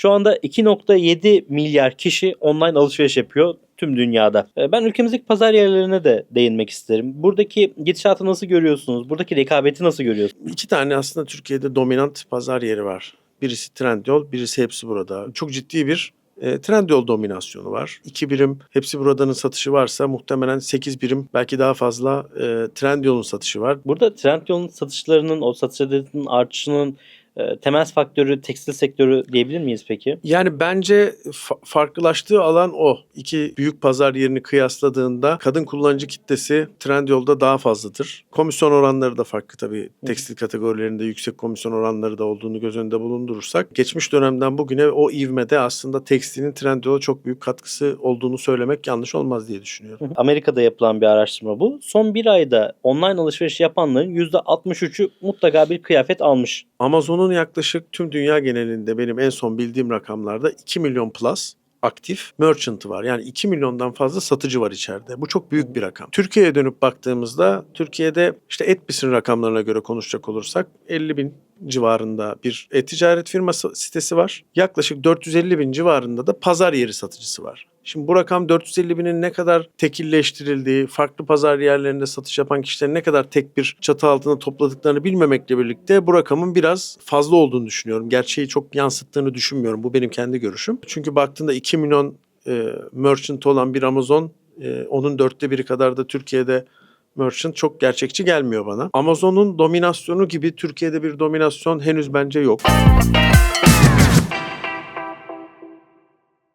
Şu anda 2.7 milyar kişi online alışveriş yapıyor tüm dünyada. E, Ben ülkemizdeki pazar yerlerine de değinmek isterim. Buradaki gidişatı nasıl görüyorsunuz? Buradaki rekabeti nasıl görüyorsunuz? İki tane aslında Türkiye'de dominant pazar yeri var. Birisi Trendyol, birisi Hepsi Burada. Çok ciddi bir e, Trendyol dominasyonu var. İki birim Hepsi Burada'nın satışı varsa muhtemelen 8 birim belki daha fazla e, Trendyol'un satışı var. Burada Trendyol'un satışlarının, o satış adetinin artışının temel faktörü tekstil sektörü diyebilir miyiz peki? Yani bence fa- farklılaştığı alan o. İki büyük pazar yerini kıyasladığında kadın kullanıcı kitlesi Trendyol'da daha fazladır. Komisyon oranları da farklı tabii. Tekstil kategorilerinde yüksek komisyon oranları da olduğunu göz önünde bulundurursak geçmiş dönemden bugüne o ivmede aslında tekstilin Trendyol'a çok büyük katkısı olduğunu söylemek yanlış olmaz diye düşünüyorum. Amerika'da yapılan bir araştırma bu. Son bir ayda online alışveriş yapanların %63'ü mutlaka bir kıyafet almış. Amazon'un yaklaşık tüm dünya genelinde benim en son bildiğim rakamlarda 2 milyon plus aktif merchant'ı var. Yani 2 milyondan fazla satıcı var içeride. Bu çok büyük bir rakam. Türkiye'ye dönüp baktığımızda Türkiye'de işte Etbis'in rakamlarına göre konuşacak olursak 50 bin civarında bir e-ticaret firması sitesi var. Yaklaşık 450 bin civarında da pazar yeri satıcısı var. Şimdi bu rakam 450 binin ne kadar tekilleştirildiği, farklı pazar yerlerinde satış yapan kişilerin ne kadar tek bir çatı altında topladıklarını bilmemekle birlikte bu rakamın biraz fazla olduğunu düşünüyorum. Gerçeği çok yansıttığını düşünmüyorum. Bu benim kendi görüşüm. Çünkü baktığında 2 milyon e, merchant olan bir Amazon, e, onun dörtte biri kadar da Türkiye'de merchant çok gerçekçi gelmiyor bana. Amazon'un dominasyonu gibi Türkiye'de bir dominasyon henüz bence yok.